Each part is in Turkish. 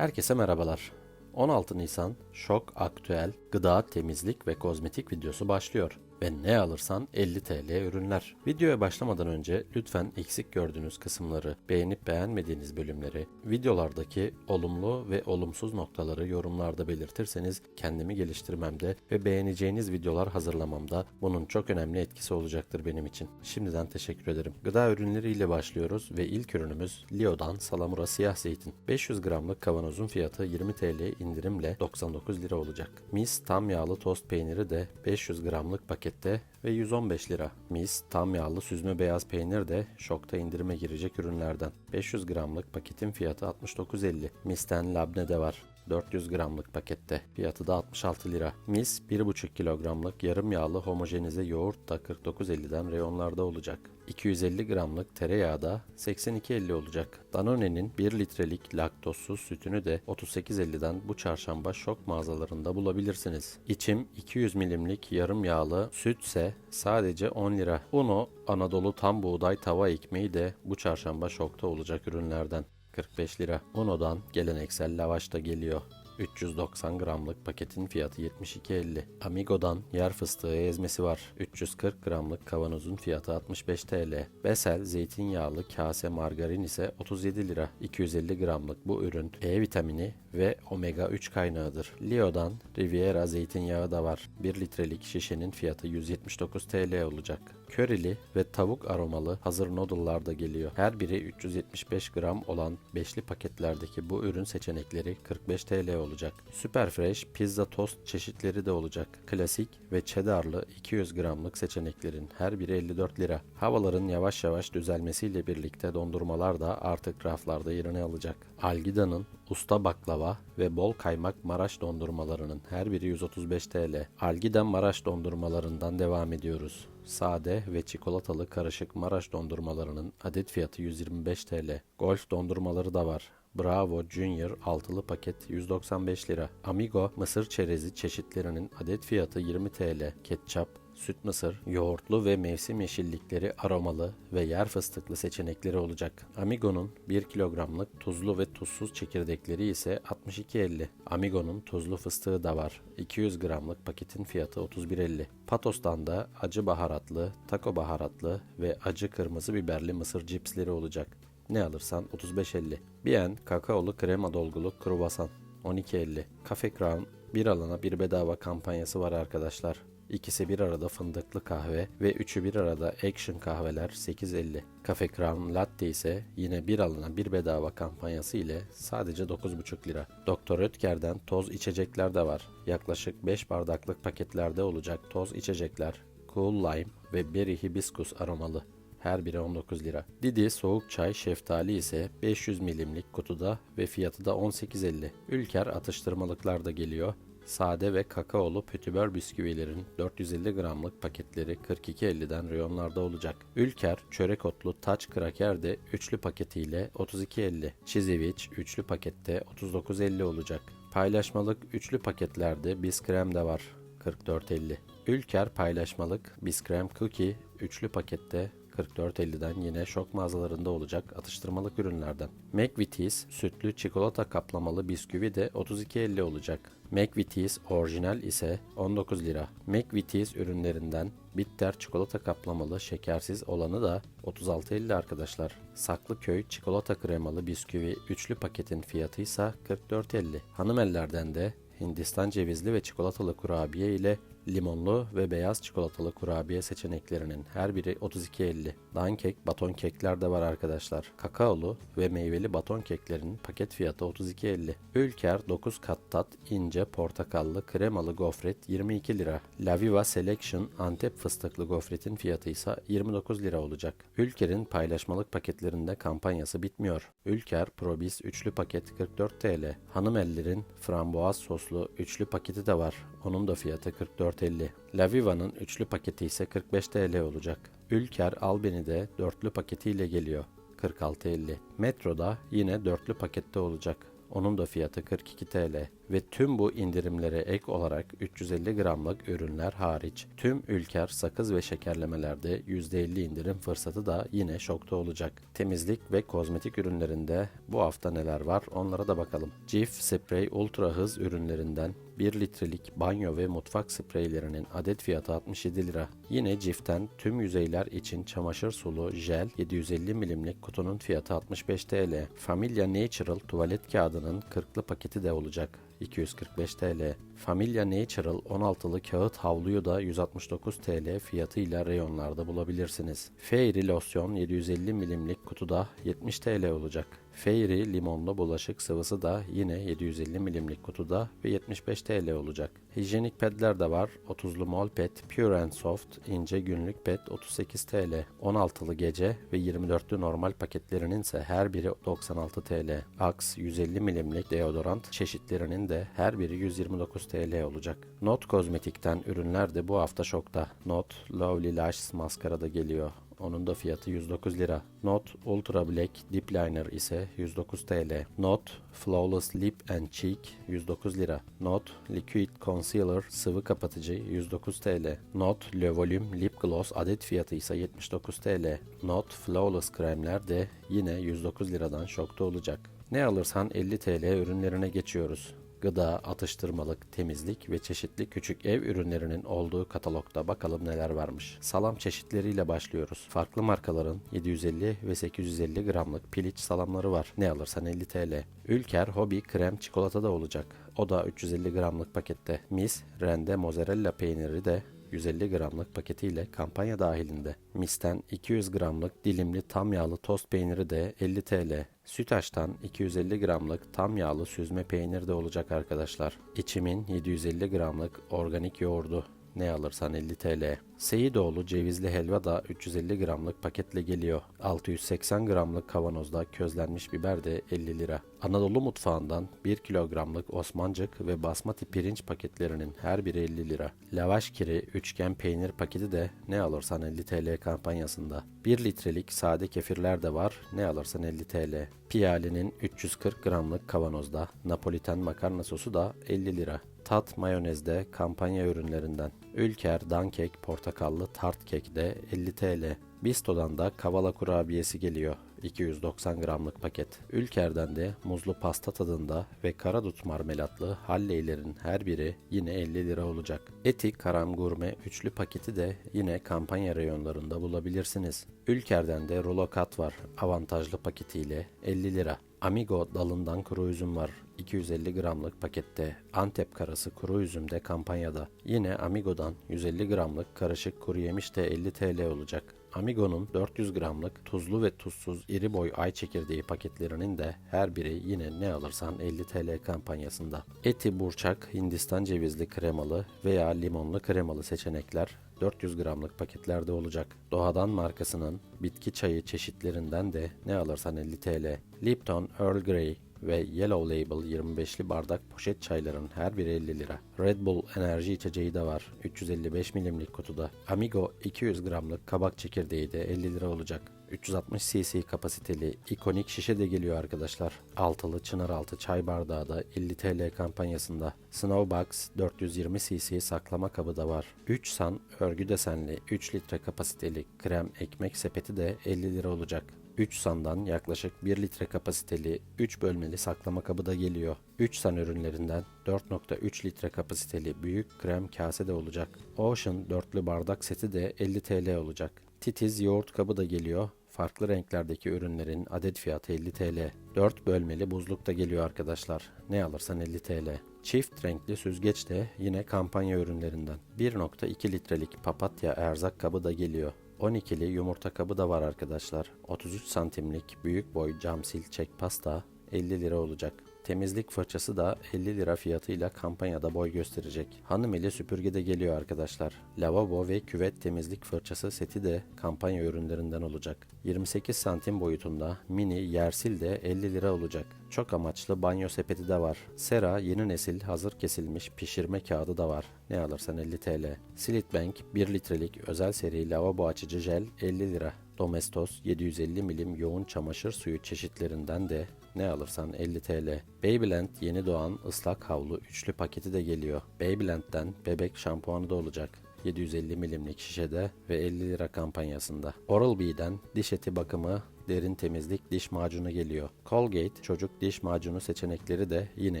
Herkese merhabalar. 16 Nisan Şok Aktüel Gıda, Temizlik ve Kozmetik videosu başlıyor. Ve ne alırsan 50 TL ürünler. Videoya başlamadan önce lütfen eksik gördüğünüz kısımları, beğenip beğenmediğiniz bölümleri, videolardaki olumlu ve olumsuz noktaları yorumlarda belirtirseniz kendimi geliştirmemde ve beğeneceğiniz videolar hazırlamamda bunun çok önemli etkisi olacaktır benim için. Şimdiden teşekkür ederim. Gıda ürünleriyle başlıyoruz ve ilk ürünümüz Lio'dan Salamura Siyah Zeytin. 500 gramlık kavanozun fiyatı 20 TL indirimle 99 lira olacak. Mis tam yağlı tost peyniri de 500 gramlık pakette ve 115 lira. Mis tam yağlı süzme beyaz peynir de şokta indirime girecek ürünlerden. 500 gramlık paketin fiyatı 69.50. Mis'ten labne de var. 400 gramlık pakette. Fiyatı da 66 lira. Mis 1,5 kilogramlık yarım yağlı homojenize yoğurt da 49.50'den reyonlarda olacak. 250 gramlık tereyağı da 82.50 olacak. Danone'nin 1 litrelik laktozsuz sütünü de 38.50'den bu çarşamba şok mağazalarında bulabilirsiniz. İçim 200 milimlik yarım yağlı sütse sadece 10 lira. Uno Anadolu tam buğday tava ekmeği de bu çarşamba şokta olacak ürünlerden. 45 lira. Uno'dan geleneksel lavaş da geliyor. 390 gramlık paketin fiyatı 72.50. Amigo'dan yer fıstığı ezmesi var. 340 gramlık kavanozun fiyatı 65 TL. Besel zeytinyağlı kase margarin ise 37 lira. 250 gramlık bu ürün E vitamini ve omega 3 kaynağıdır. Lio'dan Riviera zeytinyağı da var. 1 litrelik şişenin fiyatı 179 TL olacak. Körili ve tavuk aromalı hazır noodle'lar da geliyor. Her biri 375 gram olan beşli paketlerdeki bu ürün seçenekleri 45 TL olacak. Super Fresh pizza tost çeşitleri de olacak. Klasik ve cheddarlı 200 gramlık seçeneklerin her biri 54 lira. Havaların yavaş yavaş düzelmesiyle birlikte dondurmalar da artık raflarda yerini alacak. Algida'nın usta baklava ve bol kaymak Maraş dondurmalarının her biri 135 TL. Algida Maraş dondurmalarından devam ediyoruz. Sade ve çikolatalı karışık Maraş dondurmalarının adet fiyatı 125 TL. Golf dondurmaları da var. Bravo Junior altılı paket 195 lira. Amigo mısır çerezi çeşitlerinin adet fiyatı 20 TL. Ketçap, süt mısır, yoğurtlu ve mevsim yeşillikleri aromalı ve yer fıstıklı seçenekleri olacak. Amigo'nun 1 kilogramlık tuzlu ve tuzsuz çekirdekleri ise 62.50. Amigo'nun tuzlu fıstığı da var. 200 gramlık paketin fiyatı 31.50. Patos'tan da acı baharatlı, taco baharatlı ve acı kırmızı biberli mısır cipsleri olacak. Ne alırsan 35.50. Bien kakaolu krema dolgulu kruvasan 12.50. Cafe Crown bir alana bir bedava kampanyası var arkadaşlar. İkisi bir arada fındıklı kahve ve üçü bir arada Action kahveler 8.50. Cafe Crown Latte ise yine bir alana bir bedava kampanyası ile sadece 9.5 lira. Doktor Ötker'den toz içecekler de var. Yaklaşık 5 bardaklık paketlerde olacak toz içecekler. Cool Lime ve Berry Hibiscus aromalı. Her biri 19 lira. Didi soğuk çay şeftali ise 500 milimlik kutuda ve fiyatı da 18.50. Ülker atıştırmalıklar da geliyor. Sade ve kakaolu pötibör bisküvilerin 450 gramlık paketleri 42.50'den reyonlarda olacak. Ülker çörek otlu taç kraker de üçlü paketiyle 32.50. Çiziviç üçlü pakette 39.50 olacak. Paylaşmalık üçlü paketlerde biskrem de var 44.50. Ülker paylaşmalık biskrem cookie üçlü pakette 44.50'den yine şok mağazalarında olacak atıştırmalık ürünlerden. McVitie's sütlü çikolata kaplamalı bisküvi de 32.50 olacak. McVitie's orijinal ise 19 lira. McVitie's ürünlerinden bitter çikolata kaplamalı şekersiz olanı da 36.50 arkadaşlar. Saklıköy çikolata kremalı bisküvi üçlü paketin fiyatı ise 44.50. Hanımellerden de Hindistan cevizli ve çikolatalı kurabiye ile limonlu ve beyaz çikolatalı kurabiye seçeneklerinin her biri 32.50. Dankek baton kekler de var arkadaşlar. Kakaolu ve meyveli baton keklerin paket fiyatı 32.50. Ülker 9 kat tat ince portakallı kremalı gofret 22 lira. Laviva Selection Antep fıstıklı gofretin fiyatı ise 29 lira olacak. Ülker'in paylaşmalık paketlerinde kampanyası bitmiyor. Ülker Probis üçlü paket 44 TL. Hanımellerin frambuaz soslu üçlü paketi de var. Onun da fiyatı 44.50. Laviva'nın üçlü paketi ise 45 TL olacak. Ülker Albany'de dörtlü paketiyle geliyor. 46.50. Metroda yine dörtlü pakette olacak. Onun da fiyatı 42 TL. Ve tüm bu indirimlere ek olarak 350 gramlık ürünler hariç tüm ülker sakız ve şekerlemelerde %50 indirim fırsatı da yine şokta olacak. Temizlik ve kozmetik ürünlerinde bu hafta neler var onlara da bakalım. Cif Spray Ultra Hız ürünlerinden 1 litrelik banyo ve mutfak spreylerinin adet fiyatı 67 lira. Yine Cif'ten tüm yüzeyler için çamaşır sulu jel 750 milimlik kutunun fiyatı 65 TL. Familia Natural tuvalet kağıdının 40'lı paketi de olacak. 245 TL. Familia Natural 16'lı kağıt havluyu da 169 TL fiyatıyla reyonlarda bulabilirsiniz. Fairy losyon 750 milimlik kutuda 70 TL olacak. Fairy limonlu bulaşık sıvısı da yine 750 milimlik kutuda ve 75 TL olacak. Hijyenik pedler de var. 30'lu mol pet, Pure and Soft, ince günlük pet 38 TL. 16'lı gece ve 24'lü normal paketlerinin ise her biri 96 TL. Axe 150 milimlik deodorant çeşitlerinin de her biri 129 TL olacak. Not Kozmetik'ten ürünler de bu hafta şokta. Not Lovely Lashes maskara da geliyor. Onun da fiyatı 109 lira. Not Ultra Black Lip Liner ise 109 TL. Not Flawless Lip and Cheek 109 lira. Not Liquid Concealer sıvı kapatıcı 109 TL. Not Le Volume Lip Gloss adet fiyatı ise 79 TL. Not Flawless kremler de yine 109 liradan şokta olacak. Ne alırsan 50 TL ürünlerine geçiyoruz gıda, atıştırmalık, temizlik ve çeşitli küçük ev ürünlerinin olduğu katalogda bakalım neler varmış. Salam çeşitleriyle başlıyoruz. Farklı markaların 750 ve 850 gramlık piliç salamları var. Ne alırsan 50 TL. Ülker Hobby krem çikolata da olacak. O da 350 gramlık pakette. Mis, rende mozzarella peyniri de 150 gramlık paketiyle kampanya dahilinde. Mis'ten 200 gramlık dilimli tam yağlı tost peyniri de 50 TL. Sütaş'tan 250 gramlık tam yağlı süzme peynir de olacak arkadaşlar. İçimin 750 gramlık organik yoğurdu. Ne alırsan 50 TL. Seyidoğlu cevizli helva da 350 gramlık paketle geliyor. 680 gramlık kavanozda közlenmiş biber de 50 lira. Anadolu mutfağından 1 kilogramlık osmancık ve basmati pirinç paketlerinin her biri 50 lira. Lavaş kiri üçgen peynir paketi de ne alırsan 50 TL kampanyasında. 1 litrelik sade kefirler de var. Ne alırsan 50 TL. Piyale'nin 340 gramlık kavanozda Napoliten makarna sosu da 50 lira. Tat mayonezde kampanya ürünlerinden. Ülker Dankek portakallı tart kek de 50 TL. Bisto'dan da kavala kurabiyesi geliyor. 290 gramlık paket. Ülker'den de muzlu pasta tadında ve karadut marmelatlı halleylerin her biri yine 50 lira olacak. Eti Karam Gurme üçlü paketi de yine kampanya reyonlarında bulabilirsiniz. Ülker'den de rulo kat var avantajlı paketiyle 50 lira. Amigo dalından kuru üzüm var. 250 gramlık pakette. Antep karası kuru üzüm de kampanyada. Yine Amigo'dan 150 gramlık karışık kuru yemiş de 50 TL olacak. Amigo'nun 400 gramlık tuzlu ve tuzsuz iri boy ay çekirdeği paketlerinin de her biri yine ne alırsan 50 TL kampanyasında. Eti burçak, Hindistan cevizli kremalı veya limonlu kremalı seçenekler 400 gramlık paketlerde olacak. Doğadan markasının bitki çayı çeşitlerinden de ne alırsan 50 TL. Lipton Earl Grey ve Yellow Label 25'li bardak poşet çayların her biri 50 lira. Red Bull enerji içeceği de var 355 milimlik kutuda. Amigo 200 gramlık kabak çekirdeği de 50 lira olacak. 360 cc kapasiteli ikonik şişe de geliyor arkadaşlar. Altılı çınar altı çay bardağı da 50 TL kampanyasında. Snowbox 420 cc saklama kabı da var. 3 san örgü desenli 3 litre kapasiteli krem ekmek sepeti de 50 lira olacak. 3 sandan yaklaşık 1 litre kapasiteli 3 bölmeli saklama kabı da geliyor. 3 san ürünlerinden 4.3 litre kapasiteli büyük krem kase de olacak. Ocean dörtlü bardak seti de 50 TL olacak. Titiz yoğurt kabı da geliyor. Farklı renklerdeki ürünlerin adet fiyatı 50 TL. 4 bölmeli buzluk da geliyor arkadaşlar. Ne alırsan 50 TL. Çift renkli süzgeç de yine kampanya ürünlerinden. 1.2 litrelik papatya erzak kabı da geliyor. 12'li yumurta kabı da var arkadaşlar. 33 santimlik büyük boy cam sil çek pasta 50 lira olacak. Temizlik fırçası da 50 lira fiyatıyla kampanyada boy gösterecek. Hanım eli süpürge de geliyor arkadaşlar. Lavabo ve küvet temizlik fırçası seti de kampanya ürünlerinden olacak. 28 santim boyutunda mini yersil de 50 lira olacak. Çok amaçlı banyo sepeti de var. Sera yeni nesil hazır kesilmiş pişirme kağıdı da var. Ne alırsan 50 TL. Slitbank 1 litrelik özel seri lavabo açıcı jel 50 lira. Domestos 750 milim yoğun çamaşır suyu çeşitlerinden de ne alırsan 50 TL. Babyland yeni doğan ıslak havlu üçlü paketi de geliyor. Babyland'den bebek şampuanı da olacak. 750 milimlik şişede ve 50 lira kampanyasında. Oral-B'den diş eti bakımı, derin temizlik diş macunu geliyor. Colgate çocuk diş macunu seçenekleri de yine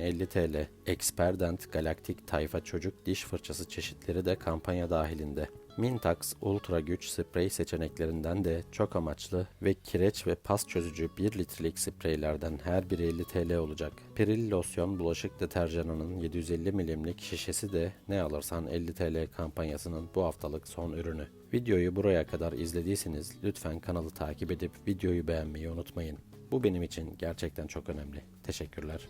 50 TL. Experdent Galactic Tayfa çocuk diş fırçası çeşitleri de kampanya dahilinde. Mintax Ultra Güç sprey seçeneklerinden de çok amaçlı ve kireç ve pas çözücü 1 litrelik spreylerden her biri 50 TL olacak. Peril losyon bulaşık deterjanının 750 milimlik şişesi de ne alırsan 50 TL kampanyasının bu haftalık son ürünü. Videoyu buraya kadar izlediyseniz lütfen kanalı takip edip videoyu beğenmeyi unutmayın. Bu benim için gerçekten çok önemli. Teşekkürler.